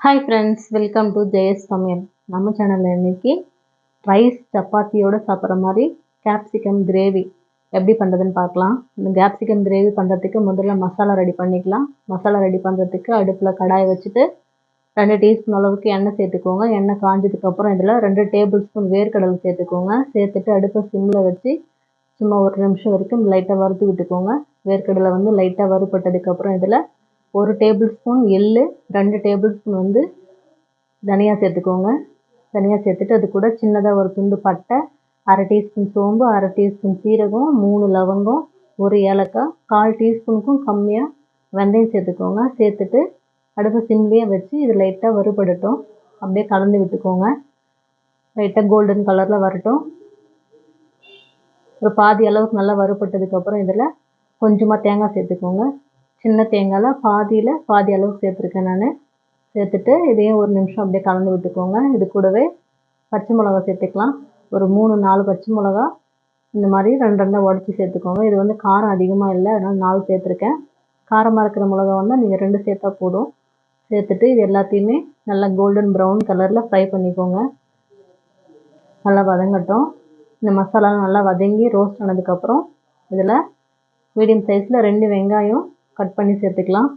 Hi friends welcome to Jayas சமையல் நம்ம சேனலில் இன்றைக்கி ரைஸ் சப்பாத்தியோடு சாப்பிட்ற மாதிரி கேப்சிகம் கிரேவி எப்படி பண்ணுறதுன்னு பார்க்கலாம். இந்த கேப்சிகம் கிரேவி பண்ணுறதுக்கு முதல்ல மசாலா ரெடி பண்ணிக்கலாம். மசாலா ரெடி பண்ணுறதுக்கு அடுப்பில் கடாய் வச்சுட்டு ரெண்டு டீஸ்பூன் அளவுக்கு எண்ணெய் சேர்த்துக்கோங்க. எண்ணெய் காஞ்சதுக்கப்புறம் இதில் ரெண்டு டேபிள் ஸ்பூன் வேர்க்கடலை சேர்த்துக்கோங்க. சேர்த்துட்டு அடுப்பை சிம்மில் வச்சு சும்மா ஒரு நிமிஷம் வரைக்கும் லைட்டாக வறுத்து விட்டுக்கோங்க. வேர்க்கடலை வந்து லைட்டாக வறுப்பட்டதுக்கப்புறம் இதில் ஒரு டேபிள் ஸ்பூன் எள்ளு ரெண்டு டேபிள் ஸ்பூன் வந்து தனியா சேர்த்துக்கோங்க. தனியா சேர்த்துட்டு அது கூட சின்னதாக ஒரு துண்டு பட்டை அரை டீஸ்பூன் சோம்பு அரை டீஸ்பூன் சீரகம் மூணு லவங்கம் ஒரு ஏலக்காய் கால் டீஸ்பூனுக்கும் கம்மியாக வெந்தயம் சேர்த்துக்கோங்க. சேர்த்துட்டு அடுத்த சிம்லேயே வச்சு இது லைட்டாக வறுபடட்டும். அப்படியே கலந்து விட்டுக்கோங்க. லைட்டாக கோல்டன் கலரில் வரட்டும். ஒரு பாதி அளவுக்கு நல்லா வறுபட்டதுக்கப்புறம் இதில் கொஞ்சமாக தேங்காய் சேர்த்துக்கோங்க. சின்ன தேங்காயில் பாதியில் பாதி அளவுக்கு சேர்த்துருக்கேன் நான். சேர்த்துட்டு இதையும் ஒரு நிமிஷம் அப்படியே கலந்து விட்டுக்கோங்க. இது கூடவே பச்சை மிளகா சேர்த்துக்கலாம். ஒரு மூணு நாலு பச்சை மிளகா இந்த மாதிரி ரெண்டு ரெண்டாக உடச்சி சேர்த்துக்கோங்க. இது வந்து காரம் அதிகமாக இல்லை அதனால் நாலு சேர்த்துருக்கேன். காரமாக இருக்கிற மிளகா வந்தால் நீங்கள் ரெண்டு சேர்த்தா போதும். சேர்த்துட்டு இது எல்லாத்தையுமே நல்லா கோல்டன் ப்ரௌன் கலரில் ஃப்ரை பண்ணிக்கோங்க. நல்லா வதங்கட்டும். இந்த மசாலாலாம் நல்லா வதங்கி ரோஸ்ட் ஆனதுக்கப்புறம் இதில் மீடியம் சைஸில் ரெண்டு வெங்காயம் கட் பண்ணி சேர்த்துக்கலாம்.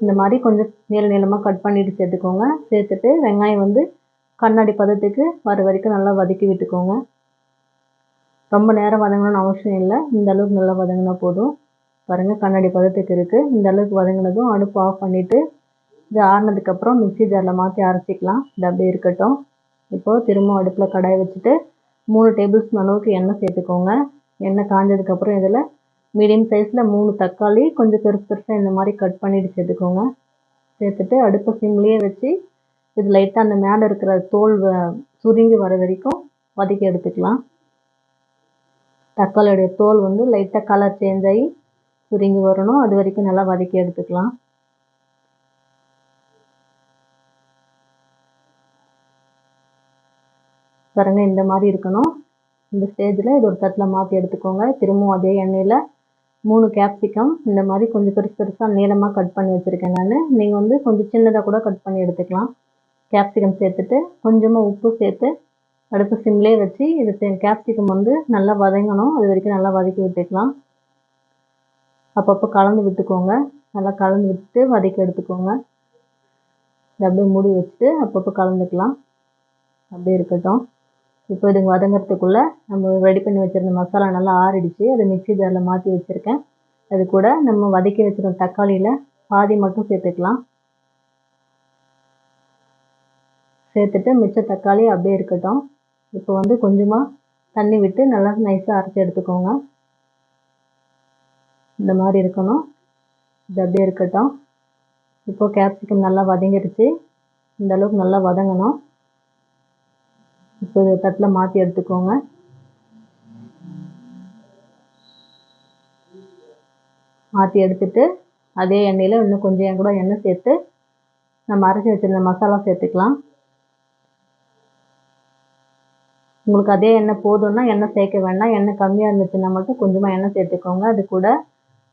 இந்த மாதிரி கொஞ்சம் நீள நீளமாக கட் பண்ணிவிட்டு சேர்த்துக்கோங்க. சேர்த்துட்டு வெங்காயம் வந்து கண்ணாடி பதத்துக்கு வர வரைக்கும் நல்லா வதக்கி விட்டுக்கோங்க. ரொம்ப நேரம் வதங்கணும்னு அவசியம் இல்லை. இந்த அளவுக்கு நல்லா வதங்கினா போதும். பாருங்கள் கண்ணாடி பதத்துக்கு இருக்குது இந்த அளவுக்கு வதங்கினதும் அடுப்பு ஆஃப் பண்ணிவிட்டு இது ஆறினதுக்கப்புறம் மிக்ஸி ஜாரில் மாற்றி அரைச்சிக்கலாம். இது அப்படியே இருக்கட்டும். இப்போது திரும்ப அடுப்பில் கடாய் வச்சுட்டு மூணு டேபிள் ஸ்பூன் அளவுக்கு எண்ணெய் சேர்த்துக்கோங்க. எண்ணெய் காஞ்சதுக்கப்புறம் இதில் மீடியம் சைஸில் மூணு தக்காளி கொஞ்சம் பெருசு பெருசாக இந்த மாதிரி கட் பண்ணிவிட்டு சேர்த்துக்கோங்க சேர்த்துட்டு அடுப்பை சிம்லேயே வச்சு இது லைட்டாக அந்த மேலே இருக்கிற தோல் சுருங்கி வர வரைக்கும் வதக்கி எடுத்துக்கலாம். தக்காளியோடைய தோல் வந்து லைட்டாக கலர் சேஞ்ச் ஆகி சுருங்கி வரணும். அது வரைக்கும் நல்லா வதக்கி எடுத்துக்கலாம். பாருங்கள் இந்த மாதிரி இருக்கணும். இந்த ஸ்டேஜில் இது ஒரு தட்டில் மாற்றி எடுத்துக்கோங்க. திரும்பவும் அதே எண்ணெயில் மூணு கேப்சிகம் இந்த மாதிரி கொஞ்சம் பெருசு பெருசாக நீளமாக கட் பண்ணி வச்சுருக்கேன் நான். நீங்கள் வந்து கொஞ்சம் சின்னதாக கூட கட் பண்ணி எடுத்துக்கலாம். கேப்சிகம் சேர்த்துட்டு கொஞ்சமாக உப்பு சேர்த்து அடுப்பு சிம்லேயே வச்சு இது கேப்சிகம் வந்து நல்லா வதங்கணும். அது வரைக்கும் நல்லா வதக்கி விட்டுக்கலாம். அப்பப்போ கலந்து விட்டுக்கோங்க. நல்லா கலந்து விட்டு வதக்கி எடுத்துக்கோங்க. இது அப்படியே மூடி வச்சுட்டு அப்பப்போ கலந்துக்கலாம். அப்படியே இருக்கட்டும். இப்போ இது வதங்கிறதுக்குள்ளே நம்ம ரெடி பண்ணி வச்சுருந்த மசாலா நல்லா ஆறிடுச்சு. அதை மிக்ஸி ஜாரில் மாற்றி வச்சுருக்கேன். அது கூட நம்ம வதக்கி வச்சுருந்த தக்காளியில் பாதி மட்டும் சேர்த்துக்கலாம். சேர்த்துட்டு மிச்ச தக்காளி அப்படியே இருக்கட்டும். இப்போ வந்து கொஞ்சமாக தண்ணி விட்டு நல்லா நைஸாக அரைச்சி எடுத்துக்கோங்க. இந்த மாதிரி இருக்கணும். இது அப்படியே இருக்கட்டும். இப்போது கேப்சிகம் நல்லா வதங்கிடுச்சு இந்த அளவுக்கு நல்லா வதங்கணும். இப்போ தட்டில் மாற்றி எடுத்துக்கோங்க. மாற்றி எடுத்துட்டு அதே எண்ணெயில் இன்னும் கொஞ்சம் என் கூட எண்ணெய் சேர்த்து நம்ம அரைச்சி வச்சுருந்த மசாலா சேர்த்துக்கலாம். உங்களுக்கு அதே எண்ணெய் போதும்னா எண்ணெய் சேர்க்க வேண்டாம். எண்ணெய் கம்மியாக இருந்துச்சுன்னா மட்டும் கொஞ்சமாக எண்ணெய் சேர்த்துக்கோங்க. அது கூட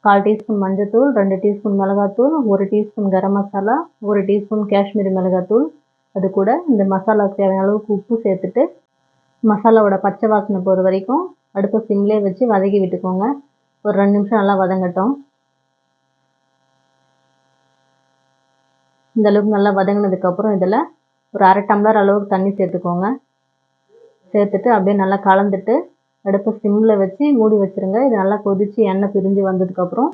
கால் டீஸ்பூன் மஞ்சத்தூள் ரெண்டு டீஸ்பூன் மிளகாத்தூள் ஒரு டீஸ்பூன் கரம் மசாலா ஒரு டீஸ்பூன் காஷ்மீரி மிளகாத்தூள் அது கூட இந்த மசாலாவுக்கு தேவையான அளவுக்கு உப்பு சேர்த்துட்டு மசாலாவோட பச்சை வாசனை போகிற வரைக்கும் அடுப்பை சிம்லேயே வச்சு வதக்கி விட்டுக்கோங்க. ஒரு ரெண்டு நிமிஷம் நல்லா வதங்கட்டும். இந்த அளவுக்கு நல்லா வதங்கினதுக்கப்புறம் இதில் ஒரு அரை டம்ளர் அளவுக்கு தண்ணி சேர்த்துக்கோங்க. சேர்த்துட்டு அப்படியே நல்லா கலந்துட்டு அடுப்பை சிம்மில் வச்சு மூடி வச்சுருங்க. இது நல்லா கொதித்து எண்ணெய் பிரிஞ்சு வந்ததுக்கப்புறம்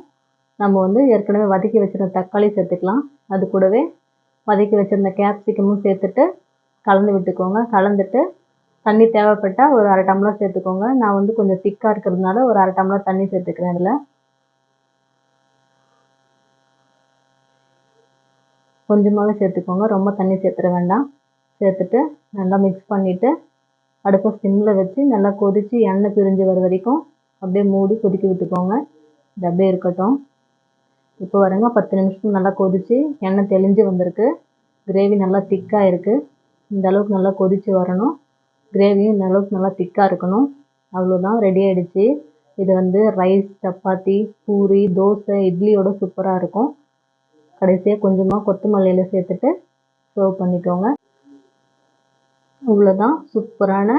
நம்ம வந்து ஏற்கனவே வதக்கி வச்சுருந்த தக்காளி சேர்த்துக்கலாம். அது கூடவே வதக்கி வச்சுருந்த கேப்சிகமும் சேர்த்துட்டு கலந்து விட்டுக்கோங்க. கலந்துட்டு தண்ணி தேவைப்பட்டால் ஒரு அரை டம்ளர் சேர்த்துக்கோங்க. நான் வந்து கொஞ்சம் திக்காக இருக்கிறதுனால ஒரு அரை டம்ளர் தண்ணி சேர்த்துக்கிறேன் இதில். கொஞ்சமாகவே சேர்த்துக்கோங்க. ரொம்ப தண்ணி சேர்த்துட வேண்டாம். சேர்த்துட்டு நல்லா மிக்ஸ் பண்ணிவிட்டு அடுப்பை சிம்மில் வச்சு நல்லா கொதித்து எண்ணெய் பிரிஞ்சு வர வரைக்கும் அப்படியே மூடி கொதிக்க விட்டுக்கோங்க. இது அப்படியே இருக்கட்டும். இப்போ வரேங்க பத்து நிமிஷம் நல்லா கொதித்து எண்ணெய் தெளிஞ்சு வந்திருக்கு. கிரேவி நல்லா திக்காக இருக்குது இந்த அளவுக்கு நல்லா கொதித்து வரணும். கிரேவியும் இந்த அளவுக்கு நல்லா திக்காக இருக்கணும். அவ்வளோதான் ரெடி ஆகிடுச்சு இது வந்து ரைஸ் சப்பாத்தி பூரி தோசை இட்லியோட சூப்பராக இருக்கும். கடைசியாக கொஞ்சமாக கொத்தமல்லியில் சேர்த்துட்டு சர்வ் பண்ணிக்கோங்க. இவ்வளோதான் சூப்பரான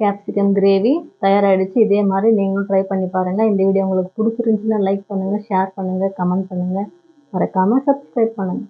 கேப்சிகம் கிரேவி தயாராகிடுச்சு இதே மாதிரி நீங்களும் ட்ரை பண்ணி பாருங்கள் இந்த வீடியோ உங்களுக்கு பிடிச்சிருந்துச்சுன்னா லைக் பண்ணுங்கள் ஷேர் பண்ணுங்கள் கமெண்ட் பண்ணுங்கள் மறக்காமல் சப்ஸ்கிரைப் பண்ணுங்கள்